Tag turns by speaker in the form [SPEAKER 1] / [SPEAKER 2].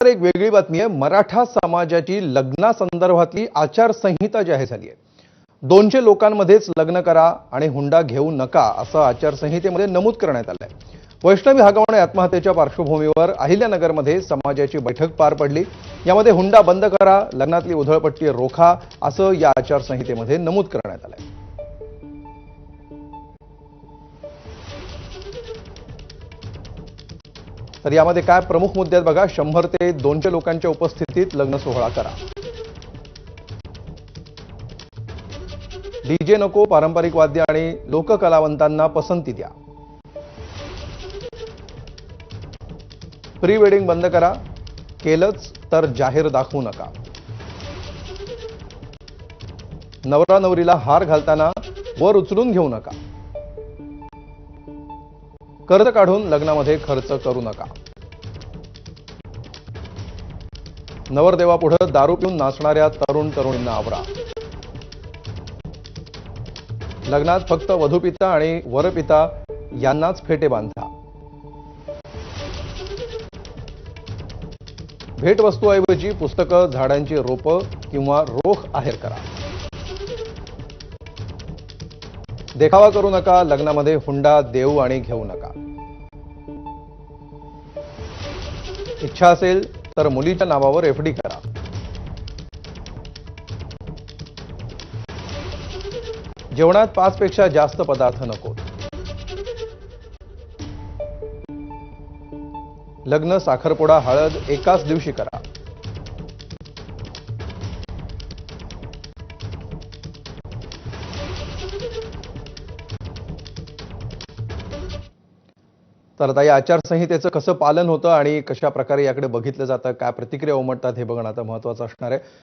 [SPEAKER 1] तर एक वेगळी बातमी आहे. मराठा समाजाची लग्नासंदर्भातली आचारसंहिता जाहीर झाली आहे. दोनशे लोकांमध्येच लग्न करा आणि हुंडा घेऊ नका असं आचारसंहितेमध्ये नमूद करण्यात आलं आहे वैष्णवी हगवणे आत्महत्येच्या पार्श्वभूमीवर अहिल्यानगरमध्ये समाजाची बैठक पार पडली. यामध्ये हुंडा बंद करा लग्नातली उधळपट्टी रोखा असं या आचारसंहितेमध्ये नमूद करण्यात आलं आहे तर यामध्ये काय प्रमुख मुद्दे आहेत बघा. शंभर ते दोनशे लोकांच्या उपस्थितीत लग्न सोहळा करा. डीजे नको पारंपरिक वाद्य आणि लोककलावंतांना पसंती द्या. प्री वेडिंग बंद करा. केलंच तर जाहीर दाखवू नका. नवरा नवरीला हार घालताना वर उचलून घेऊ नका. कर्ज काढून लग्नामध्ये खर्च करू नका. नवरदेवापुढं दारू पिऊन नाचणाऱ्या तरुण तरुणींना आवरा. लग्नात फक्त वधूपिता आणि वरपिता यांनाच फेटे बांधा. भेटवस्तूऐवजी पुस्तकं झाडांची रोपं किंवा रोख आहेर करा. देखावा करू नका लग्नामध्ये हुंडा देऊ आणि घेऊ नका. इच्छा असेल तर मुलीच्या नावावर एफडी करा. जेवणात पाचपेक्षा जास्त पदार्थ नको. लग्न साखरपुडा हळद एकाच दिवशी करा. तर आता या आचारसंहितेचं कसं पालन होतं आणि कशा प्रकारे याकडे बघितलं जातं काय प्रतिक्रिया उमटतात हे बघणं आता महत्वाचं असणार आहे.